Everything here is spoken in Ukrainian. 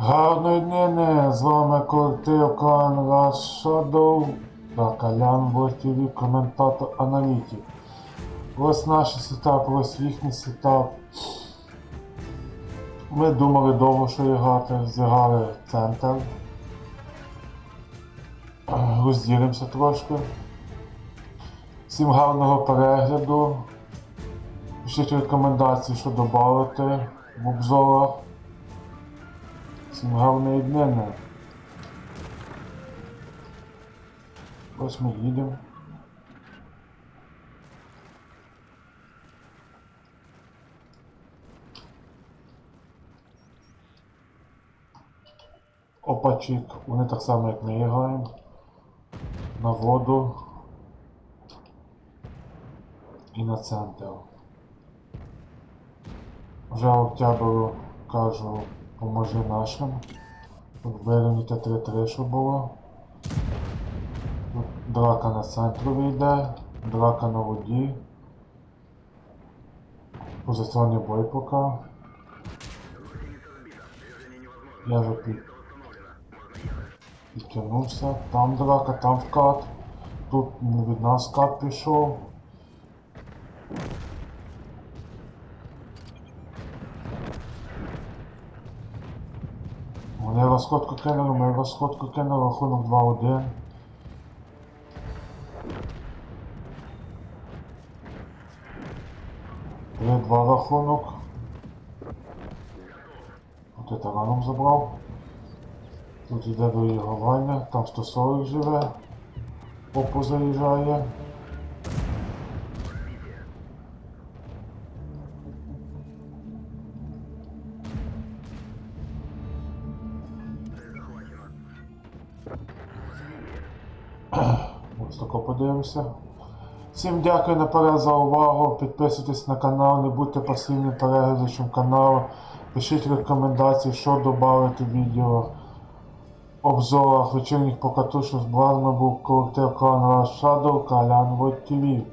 Гарної днини! З вами колектив Клан Rush Shadow та Калян коментатор аналітик. Ось наш сетап, ось їхній сетап. Ми думали довго, що грати, зіграли центр. Розділимося трошки. Всім гарного перегляду. Пишіть рекомендації, що додати в обзорах. Всім гарної днини. Ось ми їдемо. Опачик, вони так само як ми граємо. На воду і на центр. Вже октябрю кажу, поможи нашим. Вирівняти 3-3, щоб було. Драка на центру вийде, драка на воді. Позиціонний бой поки. Я вже під... підтягнувся. Там драка, там вкат. Тут від нас кат пішов. Вони розходку кинули, ми розходку кинули, рахунок 2-1. Три два рахунок. От я тараном забрав. Тут йде до ігровання, там 140 живе. Попу заїжджає. Ось тако подивимося. Всім дякую наперед за увагу. Підписуйтесь на канал, не будьте пасивним переглядачем каналу. Пишіть рекомендації, що додати в відео. Обзорах вечірніх покатушок з вами був колектив Клан Rush Shadow Калян ТВ.